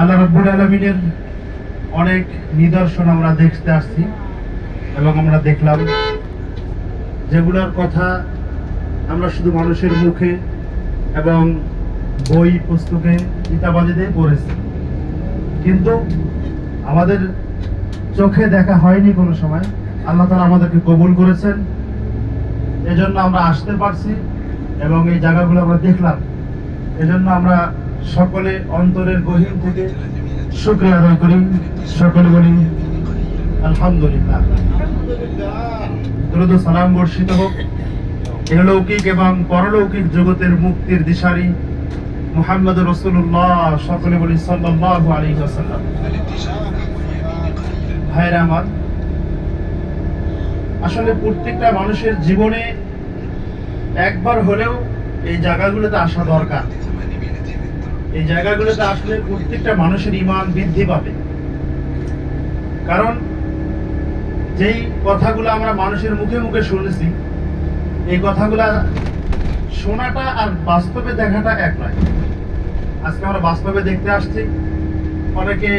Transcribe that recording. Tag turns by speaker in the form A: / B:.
A: আল্লাহ রব্বুল আলমিনের অনেক নিদর্শন আমরা দেখতে আসছি এবং আমরা দেখলাম যেগুলোর কথা আমরা শুধু মানুষের মুখে এবং বই, পুস্তকে, কিতাবাদিতে পড়েছি। কিন্তু আমাদের চোখে দেখা হয়নি কোনো সময়। আল্লাহ তালা আমাদেরকে কবুল করেছেন। এজন্য আমরা আসতে পারছি এবং এই জায়গাগুলো আমরা দেখলাম। এজন্য আমরা সকলে অন্তরের গহীন থেকে শুক্রিয়া আদায় করি। সকলে বলি, আলহামদুলিল্লাহ। দ্রুত সালাম বর্ষিত হোক। ইহলৌকিক এবং পরলৌকিক জগতের মুক্তির দিশারি মুহাম্মদ রসুল্লাহ সকলে বলি, সাল্লাল্লাহু আলাইহি ওয়াসাল্লাম। ভাইরা আমার, আসলে প্রত্যেকটা মানুষের জীবনে একবার হলেও এই জায়গাগুলোতে আসা দরকার। এই জায়গাগুলোতে আসলে প্রত্যেকটা মানুষের ইমান বৃদ্ধি পাবে। কারণ যেই কথাগুলো আমরা মানুষের মুখে মুখে শুনেছি, এই কথাগুলো শোনাটা আর বাস্তবে দেখাটা এক নয়। আজকে আমরা বাস্তবে দেখতে আসছি, অনেকে